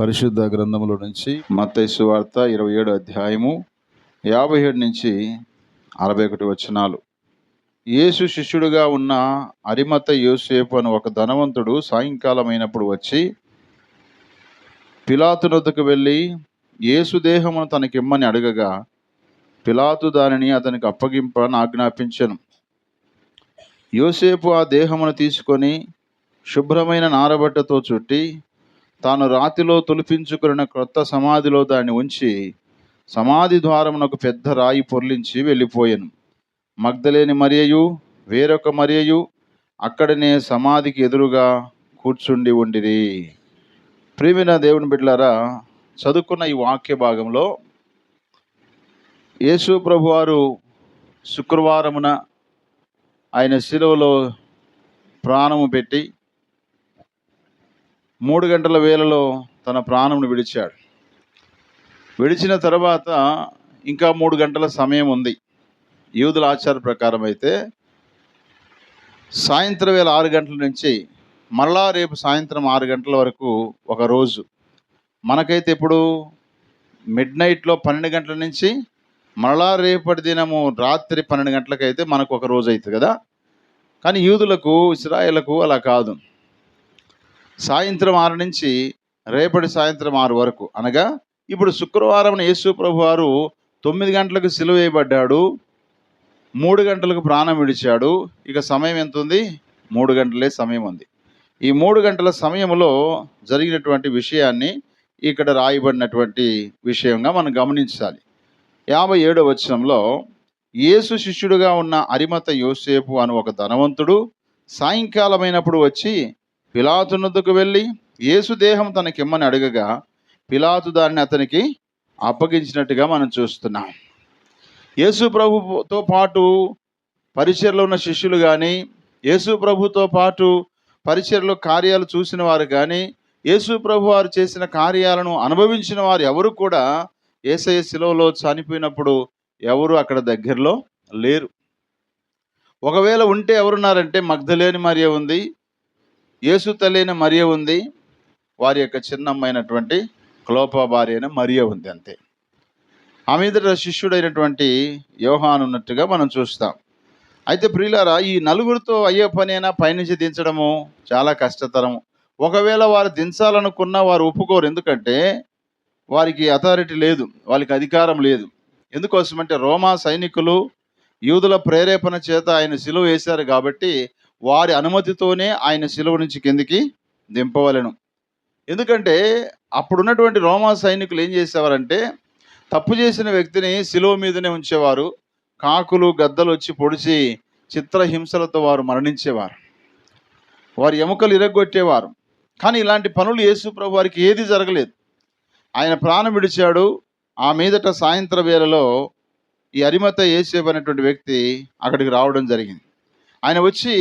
పరిశుద్ధ గ్రంథములో నుంచి మత్తైసు వార్త ఇరవై ఏడు అధ్యాయము యాభై ఏడు నుంచి అరవై ఒకటి వచనాలు. యేసు శిష్యుడుగా ఉన్న అరిమత యోసేపు అని ఒక ధనవంతుడు సాయంకాలం అయినప్పుడు వచ్చి పిలాతునొద్దకు వెళ్ళి యేసు దేహమును తనకిమ్మని అడగగా పిలాతు దానిని అతనికి అప్పగింపని ఆజ్ఞాపించను. యోసేపు ఆ దేహమును తీసుకొని శుభ్రమైన నారబట్టతో చుట్టి తాను రాతిలో తొలిపించుకున్న క్రొత్త సమాధిలో దాన్ని ఉంచి సమాధి ద్వారమునకు పెద్ద రాయి పొర్లించి వెళ్ళిపోయాను. మగ్ధలేని మరియయు వేరొక మరియయు అక్కడనే సమాధికి ఎదురుగా కూర్చుండి ఉండిరి. ప్రేమిన దేవుని బిడ్డలారా చదువుకున్న ఈ వాక్య భాగంలో యేసు ప్రభువారు శుక్రవారమున ఆయన శిలువలో ప్రాణము పెట్టి మూడు గంటల వేళలో తన ప్రాణమును విడిచాడు. విడిచిన తర్వాత ఇంకా మూడు గంటల సమయం ఉంది. యూదుల ఆచార ప్రకారం అయితే సాయంత్రం వేళ ఆరు గంటల నుంచి మరలా రేపు సాయంత్రం ఆరు గంటల వరకు ఒక రోజు. మనకైతే ఇప్పుడు మిడ్ నైట్లో పన్నెండు గంటల నుంచి మరలా రేపటి దినము రాత్రి పన్నెండు గంటలకైతే మనకు ఒక రోజు అవుతుంది కదా. కానీ యూదులకు ఇస్రాయేళ్ళకు అలా కాదు. సాయంత్రం ఆరు నుంచి రేపటి సాయంత్రం ఆరు వరకు అనగా ఇప్పుడు శుక్రవారం యేసు ప్రభు వారు తొమ్మిది గంటలకు సిలువ వేయబడ్డాడు మూడు గంటలకు ప్రాణం విడిచాడు. ఇక సమయం ఎంత ఉంది మూడు గంటలే సమయం ఉంది. ఈ మూడు గంటల సమయంలో జరిగినటువంటి విషయాన్ని ఇక్కడ రాయబడినటువంటి విషయంగా మనం గమనించాలి. యాభై ఏడవ వచనంలో యేసు శిష్యుడుగా ఉన్న అరిమత యోసేపు అను ఒక ధనవంతుడు సాయంకాలమైనప్పుడు వచ్చి పిలాతునొద్దకు వెళ్ళి యేసు దేహం తనకిమ్మని అడగగా పిలాతు దాన్ని అతనికి అప్పగించినట్టుగా మనం చూస్తున్నాం. యేసు ప్రభుతో పాటు పరిచయలో ఉన్న శిష్యులు కానీ యేసు ప్రభుతో పాటు పరిచయలో కార్యాలు చూసిన వారు కానీ యేసు ప్రభు వారు చేసిన కార్యాలను అనుభవించిన వారు ఎవరు కూడా ఏసఐ శిలువలో చనిపోయినప్పుడు ఎవరు అక్కడ దగ్గరలో లేరు. ఒకవేళ ఉంటే ఎవరున్నారంటే మగ్ధలేని మరియ ఉంది యేసు తల్లిన మరియ ఉంది. వారి యొక్క చిన్నమ్మైనటువంటి క్లోప భార్య అయిన మరియ ఉంది అంతే. ఆమె ఇద్దరు శిష్యుడైనటువంటి యోహాన్ ఉన్నట్టుగా మనం చూస్తాం. అయితే ప్రియులారా ఈ నలుగురితో అయ్యే పనైనా పైనుంచి దించడము చాలా కష్టతరము. ఒకవేళ వారు దించాలనుకున్న వారు ఒప్పుకోరు. ఎందుకంటే వారికి అథారిటీ లేదు. వాళ్ళకి అధికారం లేదు. ఎందుకోసమంటే రోమా సైనికులు యూదుల ప్రేరేపణ చేత ఆయన సిలువ వేశారు కాబట్టి వారి అనుమతితోనే ఆయన శిలువ నుంచి కిందికి దింపవలను. ఎందుకంటే అప్పుడున్నటువంటి రోమా సైనికులు ఏం చేసేవారంటే తప్పు చేసిన వ్యక్తిని శిలువ మీదనే ఉంచేవారు కాకులు గద్దలు వచ్చి పొడిచి చిత్రహింసలతో వారు మరణించేవారు. వారి ఎముకలు ఇరగొట్టేవారు. కానీ ఇలాంటి పనులు యేసు ప్రభు వారికి ఏది జరగలేదు. ఆయన ప్రాణం విడిచాడు. ఆ మీదట సాయంత్ర వేళలో ఈ అరిమత యేసేపు అనేటువంటి వ్యక్తి అక్కడికి రావడం జరిగింది. ఆయన వచ్చి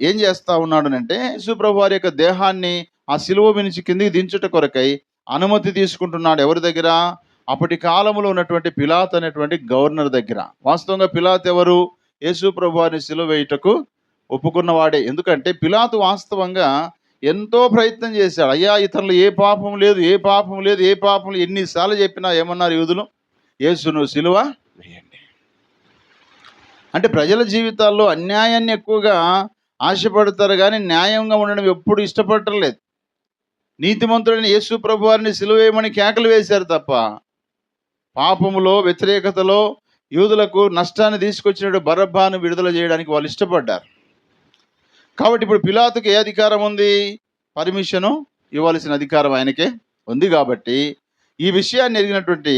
ఏం చేస్తా ఉన్నాడనంటే యేసుప్రభు వారి యొక్క దేహాన్ని ఆ సిలువ నుంచి కిందికి దించుట కొరకై అనుమతి తీసుకుంటున్నాడు ఎవరి దగ్గర? అప్పటి కాలంలో ఉన్నటువంటి పిలాత్ అనేటువంటి గవర్నర్ దగ్గర. వాస్తవంగా పిలాత్ ఎవరు? యేసు ప్రభు వారిని సిలువ వేయుటకు ఒప్పుకున్నవాడే. ఎందుకంటే పిలాత్ వాస్తవంగా ఎంతో ప్రయత్నం చేశాడు. అయ్యా ఇతరులు ఏ పాపం లేదు ఏ పాపం లేదు ఏ పాపం ఎన్నిసార్లు చెప్పినా ఏమన్నారు యూదులు? యేసును సిలువ అంటే ప్రజల జీవితాల్లో అన్యాయాన్ని ఎక్కువగా ఆశపడతారు కానీ న్యాయంగా ఉండడం ఎప్పుడు ఇష్టపడలేదు నీతిమంతుడైన యేసు ప్రభు వారిని సిలువేయమని కేకలు వేశారు తప్ప పాపములో వ్యతిరేకతలో యూదులకు నష్టాన్ని తీసుకొచ్చినట్టు బరబ్బాను విడుదల చేయడానికి వాళ్ళు ఇష్టపడ్డారు. కాబట్టి ఇప్పుడు పిలాతుకి ఏ అధికారం ఉంది? పర్మిషను ఇవ్వాల్సిన అధికారం ఆయనకే ఉంది కాబట్టి ఈ విషయాన్ని ఎరిగినటువంటి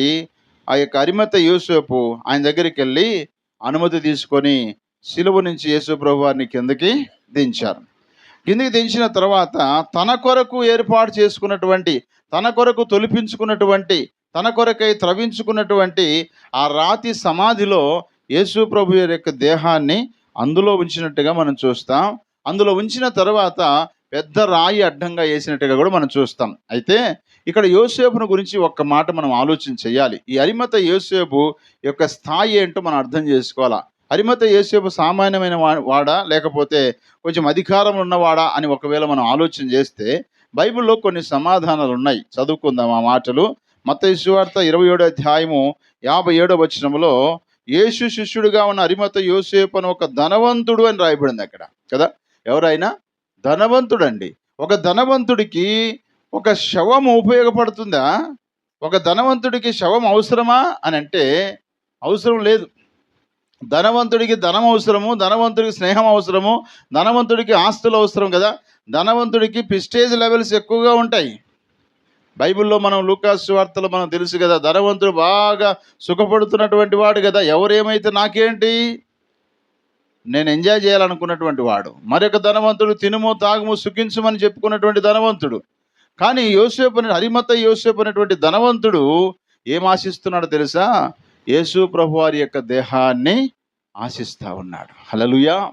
ఆ యొక్క అరిమత యూసేపు ఆయన దగ్గరికి వెళ్ళి అనుమతి తీసుకొని సిలువ నుంచి యేసు ప్రభు వారిని కిందకి దించారు. కిందికి దించిన తర్వాత తన కొరకు ఏర్పాటు చేసుకున్నటువంటి తన కొరకు తొలిపించుకున్నటువంటి తన కొరకై త్రవించుకున్నటువంటి ఆ రాతి సమాధిలో యేసు ప్రభు యొక్క దేహాన్ని అందులో ఉంచినట్టుగా మనం చూస్తాం. అందులో ఉంచిన తర్వాత పెద్ద రాయి అడ్డంగా వేసినట్టుగా కూడా మనం చూస్తాం. అయితే ఇక్కడ యోసేపును గురించి ఒక్క మాట మనం ఆలోచన చేయాలి. ఈ అరిమత యోసేపు యొక్క స్థాయి ఏంటో మనం అర్థం చేసుకోవాలా? అరిమత యోసేపు సామాన్యమైన వా- వాడా? లేకపోతే కొంచెం అధికారం ఉన్నవాడా? అని ఒకవేళ మనం ఆలోచన చేస్తే బైబిల్లో కొన్ని సమాధానాలు ఉన్నాయి. చదువుకుందాం ఆ మాటలు. మత సువార్త ఇరవై ఏడో అధ్యాయము యాభై ఏడో వచనంలో యేసు శిష్యుడిగా ఉన్న అరిమత యోసేపు అని ఒక ధనవంతుడు అని రాయబడింది అక్కడ. కదా? ఎవరైనా? ధనవంతుడండి. ఒక ధనవంతుడికి ఒక శవం ఉపయోగపడుతుందా? ఒక ధనవంతుడికి శవం అవసరమా? అని అంటే అవసరం లేదు. ధనవంతుడికి ధనం అవసరము ధనవంతుడికి స్నేహం అవసరము ధనవంతుడికి ఆస్తులు అవసరం కదా. ధనవంతుడికి పిస్టేజ్ లెవెల్స్ ఎక్కువగా ఉంటాయి. బైబిల్లో మనం లూకాస్ వార్తలు మనం తెలుసు కదా ధనవంతుడు బాగా సుఖపడుతున్నటువంటి వాడు కదా. ఎవరేమైతే నాకేంటి? నేను ఎంజాయ్ చేయాలనుకున్నటువంటి వాడు. మరొక ధనవంతుడు తినుము తాగుము సుఖించుమని చెప్పుకున్నటువంటి ధనవంతుడు. కానీ యోసేపు అనే హరిమత యోసేపు అనేటువంటి ధనవంతుడు ఏం ఆశిస్తున్నాడో తెలుసా? యేసు ప్రభు వారి యొక్క దేహాన్ని ఆశిస్తూ ఉన్నాడు. హలలుయా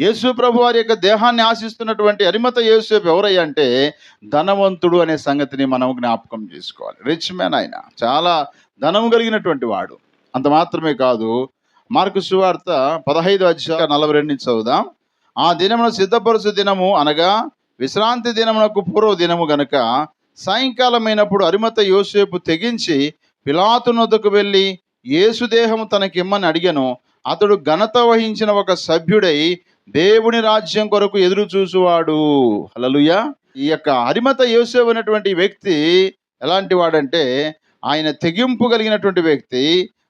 యేసు ప్రభు వారి యొక్క దేహాన్ని ఆశిస్తున్నటువంటి హరిమత యేసేపు ఎవరయ్యా అంటే ధనవంతుడు అనే సంగతిని మనం జ్ఞాపకం చేసుకోవాలి. రిచ్ మ్యాన్ ఆయన. చాలా ధనం కలిగినటువంటి వాడు. అంత మాత్రమే కాదు. మార్కు సువార్త పదహైదు అధ్యాయ నలభై రెండు నుంచి చదువుదాం. ఆ దినమున సిద్ధపరుచు దినము అనగా విశ్రాంతి దినమునకు పూర్వ దినము గనుక సాయంకాలమైనప్పుడు అరిమత యోసేపు తెగించి పిలాతునొద్దకు వెళ్ళి యేసు దేహము తనకిమ్మని అడిగను. అతడు ఘనత వహించిన ఒక సభ్యుడై దేవుని రాజ్యం కొరకు ఎదురు చూసువాడు. హలలుయ ఈ యొక్క హరిమత యోసేపు అనేటువంటి వ్యక్తి ఎలాంటి వాడంటే ఆయన తెగింపు కలిగినటువంటి వ్యక్తి.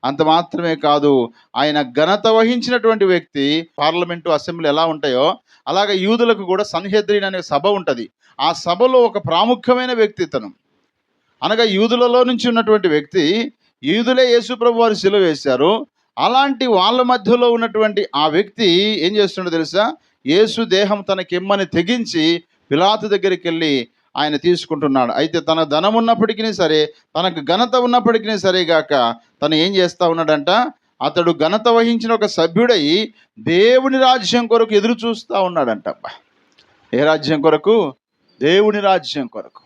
అంత మాత్రమే కాదు ఆయన ఘనత వహించినటువంటి వ్యక్తి పార్లమెంటు అసెంబ్లీ ఎలా ఉంటాయో అలాగే యూదులకు కూడా సన్హెద్రిన్ అనే సభ ఉంటుంది. ఆ సభలో ఒక ప్రాముఖ్యమైన వ్యక్తి తను అనగా యూదులలో నుంచి ఉన్నటువంటి వ్యక్తి యూదులే యేసుప్రభు వారు సిలువ వేశారు. అలాంటి వాళ్ళ మధ్యలో ఉన్నటువంటి ఆ వ్యక్తి ఏం చేస్తుండో తెలుసా? యేసు దేహం తనకిమ్మని తెగించి పిలాతు దగ్గరికి వెళ్ళి ఆయన తీసుకుంటున్నాడు. అయితే తన ధనం ఉన్నప్పటికీ సరే తనకు ఘనత ఉన్నప్పటికీ సరే గాక తను ఏం చేస్తూ ఉన్నాడంట? అతడు ఘనత వహించిన ఒక సభ్యుడై దేవుని రాజ్యం కొరకు ఎదురు చూస్తూ ఉన్నాడంట. ఏ రాజ్యం కొరకు? దేవుని రాజ్యం కొరకు.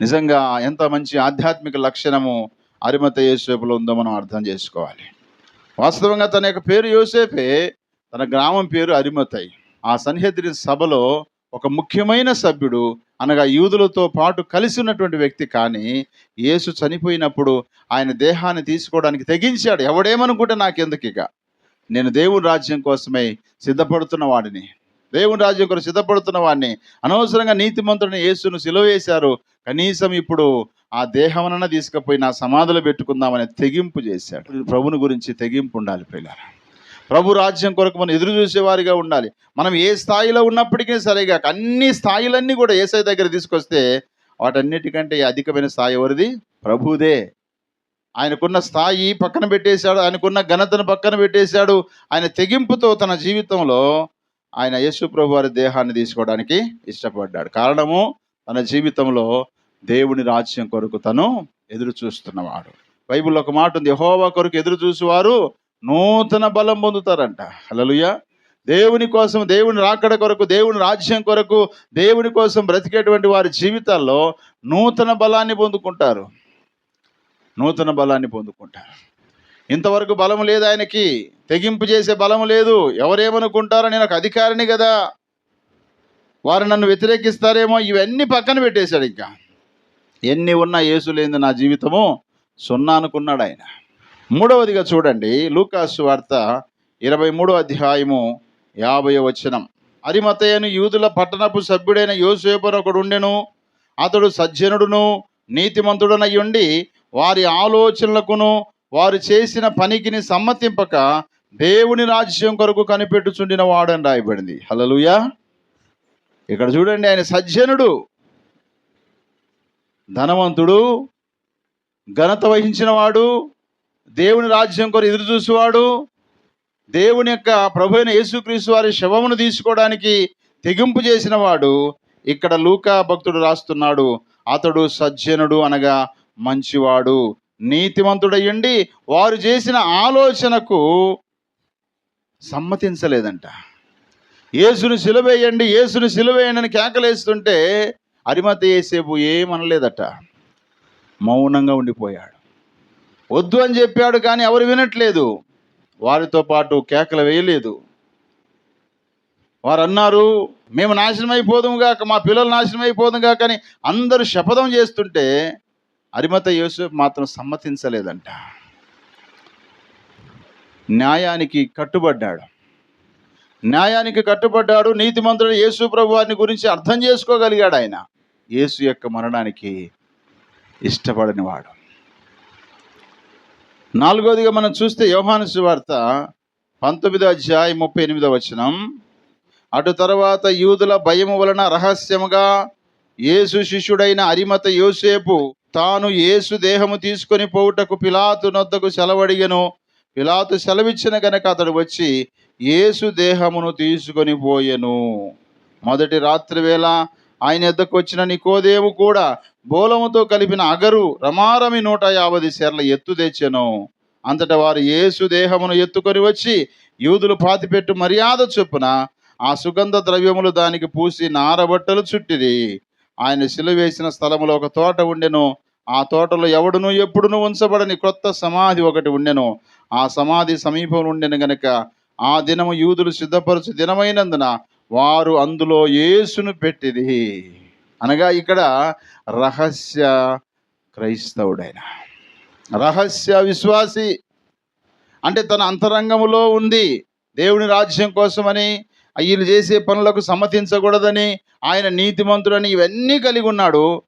నిజంగా ఎంత మంచి ఆధ్యాత్మిక లక్షణము అరిమత యోసేపులో ఉందో మనం అర్థం చేసుకోవాలి. వాస్తవంగా తన యొక్క పేరు యోసేపే తన గ్రామం పేరు అరిమతై. ఆ సన్హెద్రి సభలో ఒక ముఖ్యమైన సభ్యుడు అనగా యూదులతో పాటు కలిసి ఉన్నటువంటి వ్యక్తి కానీ యేసు చనిపోయినప్పుడు ఆయన దేహాన్ని తీసుకోవడానికి తెగించాడు. ఎవడేమనుకుంటే నాకెందుకు ఇక? నేను దేవుని రాజ్యం కోసమై సిద్ధపడుతున్న వాడిని. దేవుని రాజ్యం కొరకు సిద్ధపడుతున్న వాడిని. అనవసరంగా నీతిమంతుడిని యేసును సిలువ వేశారు. కనీసం ఇప్పుడు ఆ దేహమునన్న తీసుకుపోయి నా సమాధులు పెట్టుకుందామని తెగింపు చేశాడు. ప్రభుని గురించి తెగింపు ఉండాలి పిల్లలు ప్రభు రాజ్యం కొరకు మనం ఎదురు చూసేవారిగా ఉండాలి. మనం ఏ స్థాయిలో ఉన్నప్పటికీ సరేగా అన్ని స్థాయిలన్నీ కూడా ఏసై దగ్గర తీసుకొస్తే వాటన్నిటికంటే అధికమైన స్థాయి ఎవరిది? ప్రభుదే. ఆయనకున్న స్థాయి పక్కన పెట్టేశాడు ఆయనకున్న ఘనతను పక్కన పెట్టేశాడు ఆయన తెగింపుతో తన జీవితంలో ఆయన యేసు ప్రభు వారి దేహాన్ని తీసుకోవడానికి ఇష్టపడ్డాడు. కారణము తన జీవితంలో దేవుని రాజ్యం కొరకు తను ఎదురు చూస్తున్నవాడు. బైబిల్లో ఒక మాట ఉంది హోవా కొరకు ఎదురు చూసేవారు నూతన బలం పొందుతారంట. హలలుయ దేవుని కోసం దేవుని రాకడ కొరకు దేవుని రాజ్యం కొరకు దేవుని కోసం బ్రతికేటువంటి వారి జీవితాల్లో నూతన బలాన్ని పొందుకుంటారు. నూతన బలాన్ని పొందుకుంటారు. ఇంతవరకు బలం లేదు ఆయనకి. తెగింపు చేసే బలము లేదు. ఎవరేమనుకుంటారో నేను ఒక అధికారిని కదా. వారు నన్ను వ్యతిరేకిస్తారేమో ఇవన్నీ పక్కన పెట్టేశాడు ఇంకా. ఎన్ని ఉన్నా యేసు లేని నా జీవితము సున్నా అనుకున్నాడు ఆయన. మూడవదిగా చూడండి లూకాసు వార్త ఇరవై మూడో అధ్యాయము యాభై వచనం. అరిమతయను యూదుల పట్టణపు సభ్యుడైన యోసేపును ఒకడు ఉండెను. అతడు సజ్జనుడును నీతిమంతుడనై ఉండి వారి ఆలోచనలకును వారు చేసిన పనికిని సమ్మతింపక దేవుని రాజ్యం కొరకు కనిపెట్టుచుండిన వాడని రాయబడింది. హల్లెలూయా. ఇక్కడ చూడండి ఆయన సజ్జనుడు ధనవంతుడు ఘనత వహించిన వాడు దేవుని రాజ్యం కొరకు ఎదురు చూసేవాడు దేవుని యొక్క ప్రభు అయిన యేసుక్రీస్తు వారి శవమును తీసుకోవడానికి తెగింపు చేసిన వాడు ఇక్కడ లూకా భక్తుడు రాస్తున్నాడు అతడు సజ్జనుడు అనగా మంచివాడు. నీతిమంతుడయ్యండి వారు చేసిన ఆలోచనకు సమ్మతించలేదంట. యేసును సిలువేయండి యేసును సిలువేయండి అని కేకలేస్తుంటే అరిమత ఏసేపు ఏమనలేదట. మౌనంగా ఉండిపోయాడు. వద్దు అని చెప్పాడు కానీ ఎవరు వినట్లేదు. వారితో పాటు కేకలు వేయలేదు. వారు అన్నారు మేము నాశనం అయిపోదాం గాక మా పిల్లలు నాశనం అయిపోదాం గాక అని అందరూ శపథం చేస్తుంటే అరిమత యోసేపు మాత్రం సమ్మతించలేదంట. న్యాయానికి కట్టుబడ్డాడు. న్యాయానికి కట్టుబడ్డాడు. నీతిమంతుడు యేసు ప్రభు వారిని గురించి అర్థం చేసుకోగలిగాడు ఆయన. యేసు యొక్క మరణానికి ఇష్టపడని వాడు నాలుగోదిగా మనం చూస్తే యోహాను సువార్త పంతొమ్మిదో అధ్యాయ ముప్పై ఎనిమిదో వచనం. అటు తర్వాత యూదుల భయము వలన రహస్యముగా యేసు శిష్యుడైన అరిమత యోసేపు తాను యేసు దేహము తీసుకొని పోవుటకు పిలాతు నొద్దకు సెలవడిగను. పిలాతు సెలవిచ్చిన గనక అతడు వచ్చి యేసు దేహమును తీసుకొని పోయెను. మొదటి రాత్రి వేళ ఆయన ఎద్దకు వచ్చిన నికోదేము కూడా బోలముతో కలిపిన అగరు రమారమి నూట యాభై సేర్ల ఎత్తు తెచ్చెను. అంతట వారు యేసు దేహమును ఎత్తుకొని వచ్చి యూదులు పాతిపెట్టు మర్యాద చొప్పున ఆ సుగంధ ద్రవ్యములు దానికి పూసి నారబట్టలు చుట్టిరి. ఆయన సిలువేసిన స్థలములో ఒక తోట ఉండెను. ఆ తోటలో ఎవడును ఎప్పుడును ఉంచబడని క్రొత్త సమాధి ఒకటి ఉండెను. ఆ సమాధి సమీపంలో ఉండెను గనక ఆ దినము యూదులు సిద్ధపరచు దినమైనందున వారు అందులో యేసును పెట్టిరి. అనగా ఇక్కడ రహస్య క్రైస్తవుడైన. రహస్య విశ్వాసి. అంటే తన అంతరంగములో ఉంది. దేవుని రాజ్యం కోసమని వీళ్ళు చేసే పనులకు సమ్మతించకూడదని ఆయన నీతిమంతుడని ఇవన్నీ కలిగి ఉన్నాడు.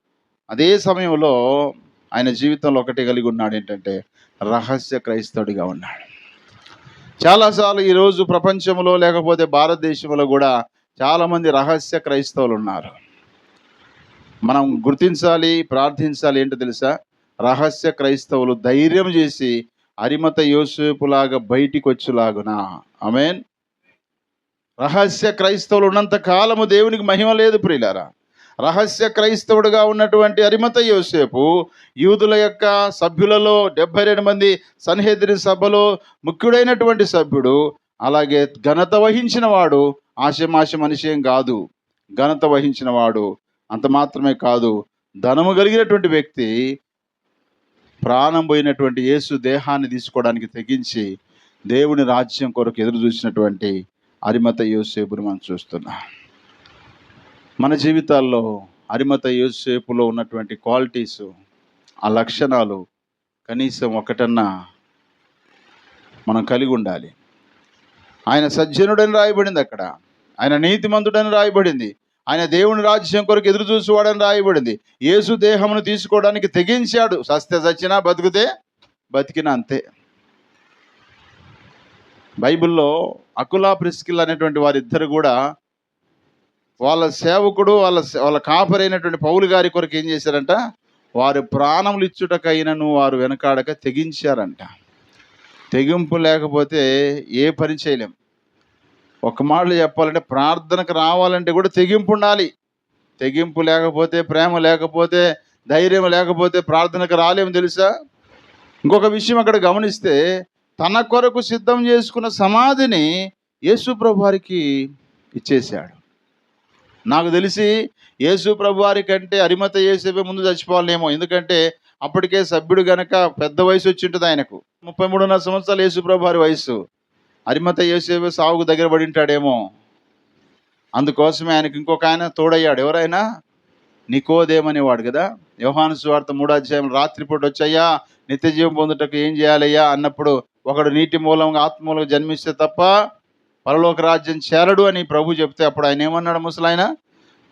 అదే సమయంలో ఆయన జీవితంలో ఒకటి కలిగి ఉన్నాడు ఏంటంటే రహస్య క్రైస్తవుడిగా ఉన్నాడు. చాలాసార్లు ఈరోజు ప్రపంచంలో లేకపోతే భారతదేశంలో కూడా చాలామంది రహస్య క్రైస్తవులు ఉన్నారు. మనం గుర్తించాలి ప్రార్థించాలి ఏంటో తెలుసా? రహస్య క్రైస్తవులు ధైర్యం చేసి అరిమత యోసేపులాగా బయటికి వచ్చులాగునా ఆమెన్. రహస్య క్రైస్తవులు ఉన్నంత కాలము దేవునికి మహిమ లేదు ప్రియులారా. రహస్య క్రైస్తవుడుగా ఉన్నటువంటి అరిమత యోసేపు యూదుల యొక్క సభ్యులలో డెబ్బై రెండు మంది సన్హెద్రి సభలో ముఖ్యుడైనటువంటి సభ్యుడు అలాగే ఘనత వహించిన వాడు ఆశమాశ మనిషి ఏం కాదు. ఘనత వహించిన వాడు అంత మాత్రమే కాదు ధనము కలిగినటువంటి వ్యక్తి ప్రాణం పోయినటువంటి యేసు దేహాన్ని తీసుకోవడానికి తెగించి దేవుని రాజ్యం కొరకు ఎదురు చూసినటువంటి అరిమత యోసేపుని మనం చూస్తున్నాం. మన జీవితాల్లో అరిమత యోసేపులో ఉన్నటువంటి క్వాలిటీస్ ఆ లక్షణాలు కనీసం ఒకటన్నా మనం కలిగి ఉండాలి. ఆయన సజ్జనుడని రాయబడింది అక్కడ. ఆయన నీతిమంతుడని రాయబడింది. ఆయన దేవుని రాజ్యం కొరకు ఎదురు చూసేవాడని రాయబడింది. యేసు దేహమును తీసుకోవడానికి తెగించాడు. సస్తే సచ్చినా బతికితే బతికినా అంతే. బైబిల్లో అకులా ప్రిస్కిల్ అనేటువంటి వారిద్దరు కూడా వాళ్ళ సేవకుడు వాళ్ళ వాళ్ళ కాపరైనటువంటి పౌలు గారి కొరకు ఏం చేశారంట? వారు ప్రాణములు ఇచ్చుటకైనను వారు వెనకాడక తెగించారంట. తెగింపు లేకపోతే ఏ పని చేయలేం. ఒక మాటలు చెప్పాలంటే ప్రార్థనకు రావాలంటే కూడా తెగింపు ఉండాలి. తెగింపు లేకపోతే ప్రేమ లేకపోతే ధైర్యం లేకపోతే ప్రార్థనకు రాలేము తెలుసా? ఇంకొక విషయం అక్కడ గమనిస్తే తన కొరకు సిద్ధం చేసుకున్న సమాధిని యేసు వారికి ఇచ్చేశాడు. నాకు తెలిసి యేసు వారి కంటే అరిమత యేసేపే ముందు చచ్చిపోవాలేమో ఎందుకంటే అప్పటికే సభ్యుడు గనక పెద్ద వయసు వచ్చి ఉంటుంది ఆయనకు. ముప్పై మూడున్నర సంవత్సరాలు యేసు వారి వయసు అరిమత యేసేపే సావుకు దగ్గర పడి ఉంటాడేమో అందుకోసమే ఆయనకి ఇంకొక ఆయన తోడయ్యాడు. ఎవరైనా? నికోదేమనేవాడు కదా. యోహాను సువార్త మూడో అధ్యాయం రాత్రిపూట వచ్చయ్యా నిత్య జీవం పొందుటకు ఏం చేయాలయ్యా అన్నప్పుడు ఒకడు నీటి మూలంగా ఆత్మ మూలంగా జన్మిస్తే తప్ప పరలోక రాజ్యం చేరడు అని ప్రభు చెప్తే అప్పుడు ఆయన ఏమన్నాడు ముసలాయన?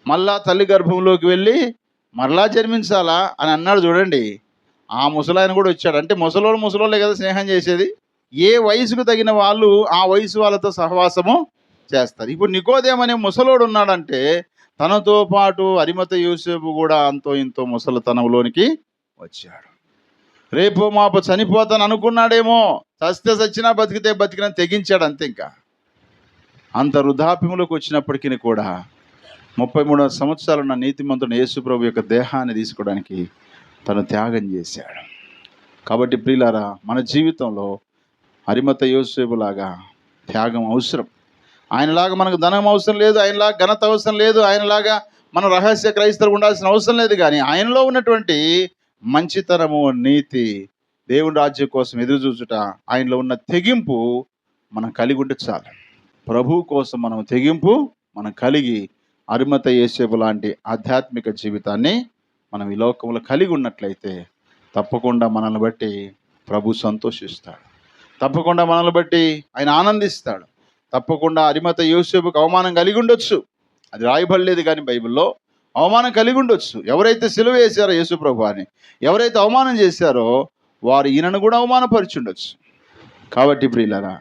మళ్ళా తల్లి గర్భంలోకి వెళ్ళి మరలా జన్మించాలా అని అన్నాడు చూడండి. ఆ ముసలాయన కూడా వచ్చాడు. అంటే ముసలోళ్ళు ముసలోళ్ళే కదా స్నేహం చేసేది. ఏ వయసుకు తగిన వాళ్ళు ఆ వయసు వాళ్ళతో సహవాసము చేస్తారు. ఇప్పుడు నికోదేమనే ముసలోడు ఉన్నాడంటే తనతో పాటు అరిమత యూసేపు కూడా అంతో ఇంతో ముసలితనంలోనికి వచ్చాడు. రేపు మాపు చనిపోతాను అనుకున్నాడేమో చస్తే చచ్చినా బతికితే బతికినా తెగించాడు అంతే ఇంకా. అంత వృద్ధాప్యములోకి వచ్చినప్పటికీ కూడా ముప్పై మూడు సంవత్సరాలు ఉన్న నీతిమంతుడు యేసుప్రభు యొక్క దేహాన్ని తీసుకోవడానికి తను త్యాగం చేశాడు. కాబట్టి ప్రియులారా మన జీవితంలో హరిమత యోసేపు లాగా త్యాగం అవసరం. ఆయనలాగా మనకు ధనం అవసరం లేదు ఆయనలాగా ఘనత అవసరం లేదు ఆయనలాగా మన రహస్య క్రైస్తవులు ఉండాల్సిన అవసరం లేదు కానీ ఆయనలో ఉన్నటువంటి మంచితనము నీతి దేవుని రాజ్యం కోసం ఎదురు చూచుట ఆయనలో ఉన్న తెగింపు మనం కలిగి ఉంటే చాలు. ప్రభు కోసం మనం తెగింపు మనం కలిగి అరిమత యేసేపు లాంటి ఆధ్యాత్మిక జీవితాన్ని మనం ఈ లోకంలో కలిగి ఉన్నట్లయితే తప్పకుండా మనల్ని బట్టి ప్రభు సంతోషిస్తాడు. తప్పకుండా మనల్ని బట్టి ఆయన ఆనందిస్తాడు. తప్పకుండా అరిమత యోసేపుకు అవమానం కలిగి ఉండొచ్చు. అది రాయబడలేదు కానీ బైబిల్లో అవమానం కలిగి ఉండొచ్చు. ఎవరైతే సిలువ వేశారో యేసు ప్రభు అని ఎవరైతే అవమానం చేశారో వారు ఈయనను కూడా అవమానపరిచుండొచ్చు. కాబట్టి ప్రియులరా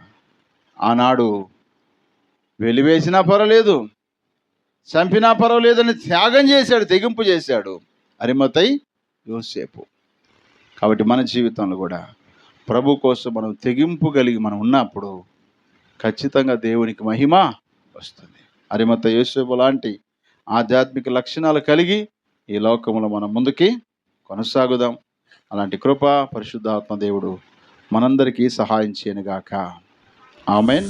ఆనాడు వెలివేసినా పర్వాలేదు చంపినా పర్వాలేదని త్యాగం చేశాడు తెగింపు చేశాడు అరిమతై యోసేపు. కాబట్టి మన జీవితంలో కూడా ప్రభు కోసం మనం తెగింపు కలిగి మనం ఉన్నప్పుడు ఖచ్చితంగా దేవునికి మహిమ వస్తుంది. అరిమత యేసేపు లాంటి ఆధ్యాత్మిక లక్షణాలు కలిగి ఈ లోకంలో మనం ముందుకి కొనసాగుదాం. అలాంటి కృప పరిశుద్ధాత్మ దేవుడు మనందరికీ సహాయం చేయనుగాక. ఆమెన్.